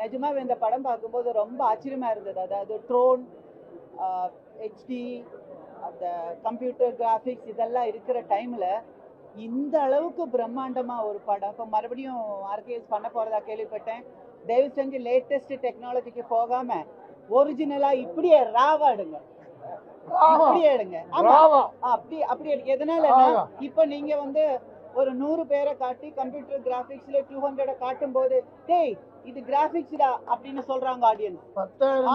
நிஜமாவே இந்த படம் பார்க்கும்போது ரொம்ப ஆச்சரியமா இருந்தது. அதாவது ட்ரோன் ஹெச்டி அந்த கம்ப்யூட்டர் கிராஃபிக்ஸ் இதெல்லாம் இருக்கிற டைம்ல இந்த அளவுக்கு பிரம்மாண்டமா ஒரு படம். இப்போ மறுபடியும் ஆர்கேஎஸ் பண்ண போறதா கேள்விப்பட்டேன். தயவு செஞ்சு லேட்டஸ்ட் டெக்னாலஜிக்கு போகாம ஒரிஜினலா இப்படியே ராவா எடுங்க. இப்படியே எடுங்க. ஆமா. அப்படி அப்படி எடுங்க. எதனாலன்னா ஆமா. இப்போ நீங்க வந்து ஒரு நூறு பேரை காட்டி கம்ப்யூட்டர் கிராஃபிக்ஸ்ல டூ ஹண்ட்ரட காட்டும் போது டேய் இது கிராஃபிக்ஸ்டா அப்படின்னு சொல்றாங்க ஆடியன்ஸ்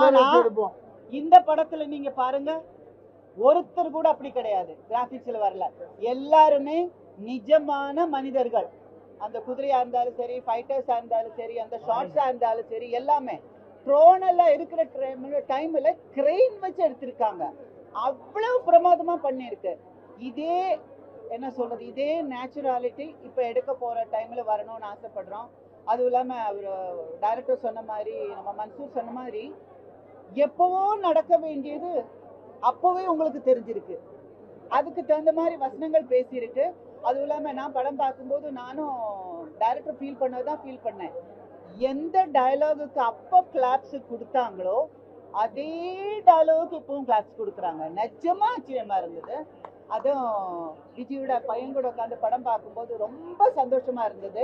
ஆனா, இந்த படத்துல நீங்க பாருங்க ஒருத்தர் கூட அப்படி கிடையாது கிராபிக்ஸ்ல வரல. எல்லாருமே நிஜமான மனிதர்கள். அந்த குதிரையா இருந்தாலும் சரி ஃபைட்டர்ஸா இருந்தாலும் சரி அந்த ஷார்ட்ஸா இருந்தாலும் சரி எல்லாமே. ட்ரோன் எல்லாம் இருக்கிற டைம்ல கிரெயின் வச்சு எடுத்திருக்காங்க. அவ்வளவு பிரமாதமா பண்ணியிருக்கு. இதே என்ன சொல்றது இதே நேச்சுராலிட்டி இப்ப எடுக்க போற டைம்ல வரணும்னு ஆசைப்படுறோம். அதுவும் இல்லாமல் அவர் டைரக்டர் சொன்ன மாதிரி நம்ம மன்சூர் சொன்ன மாதிரி எப்போவோ நடக்க வேண்டியது அப்போவே உங்களுக்கு தெரிஞ்சிருக்கு. அதுக்கு தகுந்த மாதிரி வசனங்கள் பேசியிருக்கு. அதுவும் இல்லாமல் நான் படம் பார்க்கும்போது நானும் டைரக்டர் ஃபீல் பண்ணதான் ஃபீல் பண்ணேன். எந்த டயலாகுக்கு அப்போ கிளாப்ஸ் கொடுத்தாங்களோ அதே டயலாகுக்கு இப்பவும் கிளாப்ஸ் கொடுக்குறாங்க. நிஜமா ஆச்சரியமாக இருந்தது. அதுவும் விஜயோட பையன் கூட உட்காந்து படம் பார்க்கும்போது ரொம்ப சந்தோஷமாக இருந்தது.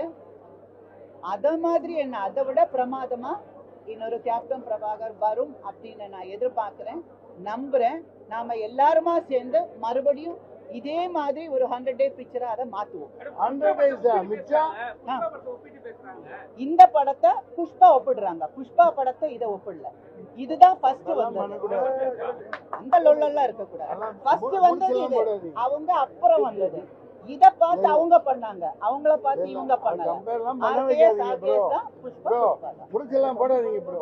அத மாதிரி என்ன? அதை விட பிரமாதமா இன்னொரு கேப்டன் பிரபாகர் வரும் அப்படின்னு நான் எதிர்பார்க்கிறேன். நம்புறேன். நாம எல்லாருமா சேர்ந்து மறுபடியும் இதே மாதிரி ஒரு ஹண்ட்ரட் டே பிக்சரா அதை மாத்துவோம். இந்த படத்தை புஷ்பா ஒப்பிடுறாங்க. புஷ்பா படத்தை இதை ஒப்பிடல. இதுதான் ஃபர்ஸ்ட் வந்தது. பண்ணக்கூடாது. அந்த லொல்லெல்லாம் இருக்கக்கூடாது. அதெல்லாம் ஃபர்ஸ்ட் வந்தது இது. அவங்க அப்புறம் வந்தது. இத பார்த்து அவங்க பண்ணாங்க அவங்கள பார்த்து இவங்க பண்ணல கம்பேர்லாம் பண்ண RKS, வைக்காதீங்க ப்ரோ RKS தான், புஷ்பா Bro. புஷ்பா தான். முடிச்செல்லாம் போடாதீங்க ப்ரோ